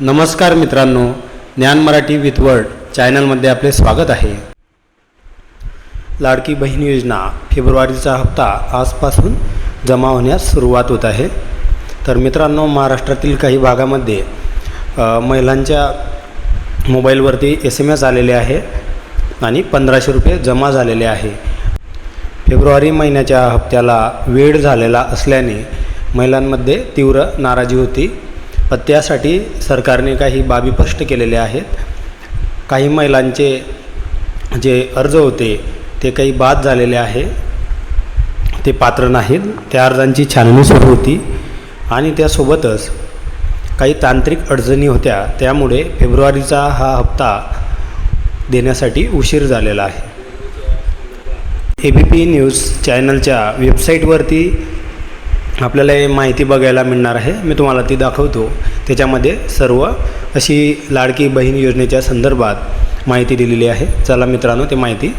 नमस्कार मित्रांनो ज्ञान मराठी विथ वर्ड चॅनलमध्ये आपले स्वागत आहे. लाडकी बहीण योजना फेब्रुवारीचा हप्ता आजपासून जमा होण्यास सुरुवात होत आहे. तर मित्रांनो महाराष्ट्रातील काही भागामध्ये महिलांच्या मोबाईलवरती एस एम एस आलेले आहे आणि पंधराशे रुपये जमा झालेले आहे. फेब्रुवारी महिन्याच्या हप्त्याला वेळ झालेला असल्याने महिलांमध्ये तीव्र नाराजी होती. त्यासाठी सरकारने काही बाबी स्पष्ट केलेल्या आहेत. काही महिलांचे जे अर्ज होते ते काही बाद झालेले आहे. ते पात्र नाहीत. त्या अर्जांची छाननी सुरू होती आणि त्यासोबतच काही तांत्रिक अडचणी होत्या. त्यामुळे फेब्रुवारीचा हा हप्ता देण्यासाठी उशीर झालेला आहे. ए बी पी न्यूज चॅनलच्या वेबसाईटवरती आपल्याला हे माहिती बघायला मिळणार आहे. मी तुम्हाला ती दाखवतो. त्याच्यामध्ये सर्व अशी लाडकी बहीण योजनेच्या संदर्भात माहिती दिलेली आहे. चला मित्रांनो ती माहिती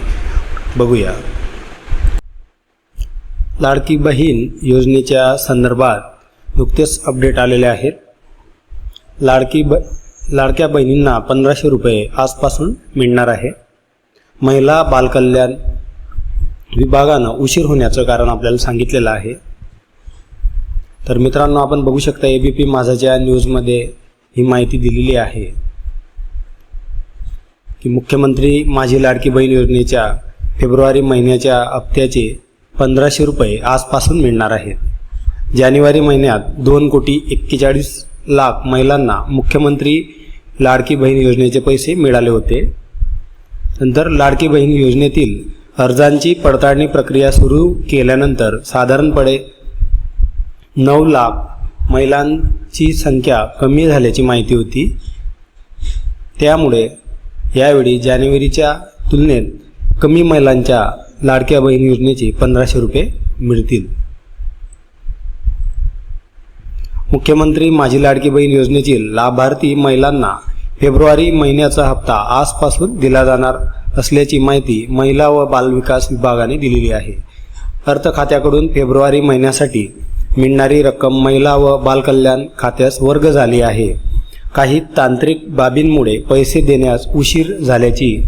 बघूया. लाडकी बहीण योजनेच्या संदर्भात नुकतेच अपडेट आलेले आहेत. लाडकी ब लाडक्या बहिणींना पंधराशे रुपये आजपासून मिळणार आहे. महिला बालकल्याण विभागानं उशीर होण्याचं कारण आपल्याला सांगितलेलं आहे. तर मित्रांनो आपण बघू शकता ए बी पी माझाच्या न्यूजमध्ये ही माहिती दिलेली आहे की मुख्यमंत्री माझी लाडकी बहीण योजनेच्या फेब्रुवारी महिन्याच्या हप्त्याचे पंधराशे रुपये आजपासून मिळणार आहेत. जानेवारी महिन्यात दोन कोटी एक्केचाळीस लाख महिलांना मुख्यमंत्री लाडकी बहीण योजनेचे पैसे मिळाले होते. नंतर लाडकी बहीण योजनेतील अर्जांची पडताळणी प्रक्रिया सुरू केल्यानंतर साधारणपणे नऊ लाख महिलांची संख्या कमी झाल्याची माहिती होती. त्यामुळे यावेळी जानेवारीच्या तुलनेत कमी महिलांच्या लाडक्या बहीण योजनेचे पंधराशे रुपये मिळतील. मुख्यमंत्री माझी लाडकी बहीण योजनेतील लाभार्थी महिलांना फेब्रुवारी महिन्याचा हप्ता आजपासून दिला जाणार असल्याची माहिती महिला व बालविकास विभागाने दिलेली आहे. अर्थ खात्याकडून फेब्रुवारी महिन्यासाठी मिळणारी रक्कम महिला व बालकल्याण खात्यास वर्ग झाली आहे. काही तांत्रिक बाबींमुळे पैसे देण्यास उशीर झाल्याची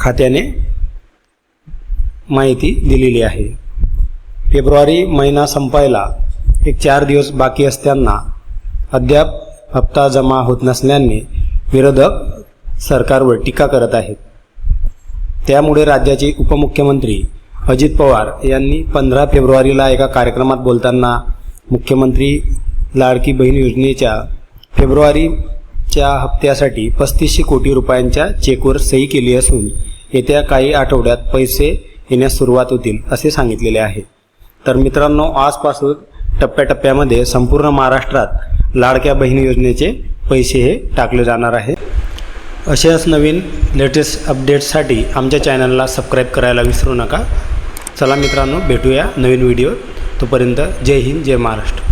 खात्याने माहिती दिलेली आहे. फेब्रुवारी महिना संपायला एक चार दिवस बाकी असताना अद्याप हप्ता जमा होत नसल्याने विरोधक सरकारवर टीका करत आहेत. त्यामुळे राज्याचे उपमुख्यमंत्री अजित पवार यांनी पंधरा फेब्रुवारीला एका कार्यक्रमात बोलताना मुख्यमंत्री लाडकी बहीण योजनेच्या फेब्रुवारीच्या हप्त्यासाठी पस्तीसशे कोटी रुपयांच्या चेकवर सही केली असून येत्या काही आठवड्यात पैसे येण्यास सुरुवात होतील असे सांगितलेले आहे. तर मित्रांनो आजपासून टप्प्याटप्प्यामध्ये संपूर्ण महाराष्ट्रात लाडक्या बहीण योजनेचे पैसे हे टाकले जाणार आहे अशाच नवीन लेटेस्ट अपडेट्ससाठी आमच्या चॅनलला सबस्क्राईब करायला विसरू नका. चला मित्रांनो भेटूया नवीन व्हिडिओ तोपर्यंत जय हिंद जय महाराष्ट्र.